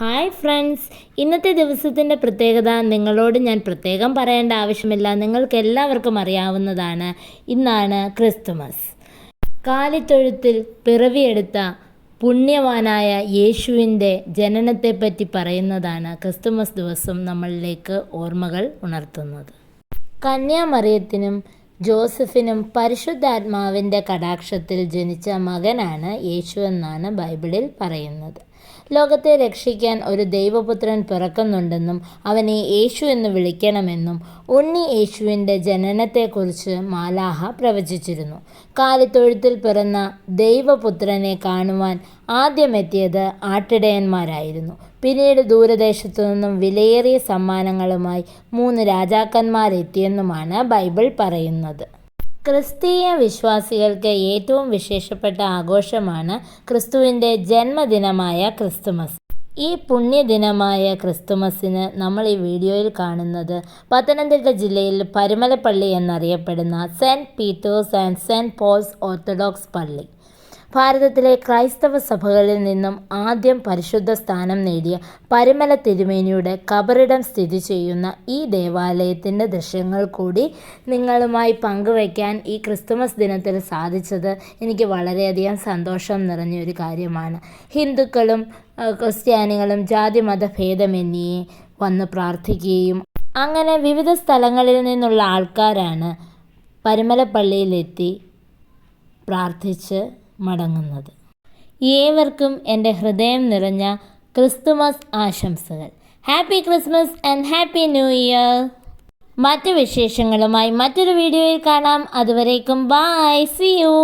Hi friends ഇന്നത്തെ ദിവസത്തിന്റെ പ്രത്യേകത നിങ്ങളോട് ഞാൻ പ്രത്യേകം പറയേണ്ട ആവശ്യമില്ല. നിങ്ങൾക്ക് എല്ലാവർക്കും അറിയാവുന്നതാണ്. ഇന്നാണ് ക്രിസ്തുമസ്. കാലിത്തൊഴുത്തിൽ പിറവിയെടുത്ത പുണ്യവാനായ യേശുവിന്റെ ജനനത്തെപ്പറ്റി പറയുന്നതാണ് ക്രിസ്തുമസ് ദിവസം നമ്മളിലേക്ക് ഓർമ്മകൾ ഉണർത്തുന്നത്. കന്യാമറിയത്തിനും ജോസഫിനും പരിശുദ്ധാത്മാവിന്റെ കടാക്ഷത്തിൽ ജനിച്ച മകനാണ് യേശു എന്നാണ് ബൈബിളിൽ പറയുന്നത്. ലോകത്തെ രക്ഷിക്കാൻ ഒരു ദൈവപുത്രൻ പിറക്കുന്നുണ്ടെന്നും അവനെ യേശു എന്ന് വിളിക്കണമെന്നും ഉണ്ണി യേശുവിന്റെ ജനനത്തെക്കുറിച്ച് മാലാഹ പ്രവചിച്ചിരുന്നു. കാലിത്തൊഴുത്തിൽ പിറന്ന ദൈവപുത്രനെ കാണുവാൻ ആദ്യമെത്തിയത് ആട്ടിടയന്മാരായിരുന്നു. പിന്നീട് ദൂരദേശത്തു നിന്നും വിലയേറിയ സമ്മാനങ്ങളുമായി മൂന്ന് രാജാക്കന്മാരെത്തിയെന്നുമാണ് ബൈബിൾ പറയുന്നത്. ക്രിസ്തീയ വിശ്വാസികൾക്ക് ഏറ്റവും വിശേഷപ്പെട്ട ആഘോഷമാണ് ക്രിസ്തുവിന്റെ ജന്മദിനമായ ക്രിസ്തുമസ്. ഈ പുണ്യദിനമായ ക്രിസ്തുമസിന് നമ്മൾ ഈ വീഡിയോയിൽ കാണുന്നത് പത്തനംതിട്ട ജില്ലയിൽ പരുമലപ്പള്ളി എന്നറിയപ്പെടുന്ന saint Peter's and saint Paul's orthodox പള്ളി. ഭാരതത്തിലെ ക്രൈസ്തവ സഭകളിൽ നിന്നും ആദ്യം പരിശുദ്ധ സ്ഥാനം നേടിയ പരുമല തിരുമേനിയുടെ കബറിടം സ്ഥിതി ചെയ്യുന്ന ഈ ദേവാലയത്തിന്റെ ദൃശ്യങ്ങൾ കൂടി നിങ്ങളുമായി പങ്കുവയ്ക്കാൻ ഈ ക്രിസ്തുമസ് ദിനത്തിൽ സാധിച്ചത് എനിക്ക് വളരെയധികം സന്തോഷം നിറഞ്ഞൊരു കാര്യമാണ്. ഹിന്ദുക്കളും ക്രിസ്ത്യാനികളും ജാതി മത ഭേദമന്യേ വന്ന് പ്രാർത്ഥിക്കുകയും അങ്ങനെ വിവിധ സ്ഥലങ്ങളിൽ നിന്നുള്ള ആൾക്കാരാണ് പരുമലപ്പള്ളിയിലെത്തി പ്രാർത്ഥിച്ച് മടങ്ങുന്നത്. ഏവർക്കും എന്റെ ഹൃദയം നിറഞ്ഞ ക്രിസ്തുമസ് ആശംസകൾ. Happy Christmas and happy new year. മറ്റു വിശേഷങ്ങളുമായി മറ്റൊരു വീഡിയോയിൽ കാണാം. അതുവരേക്കും ബായ് സി യു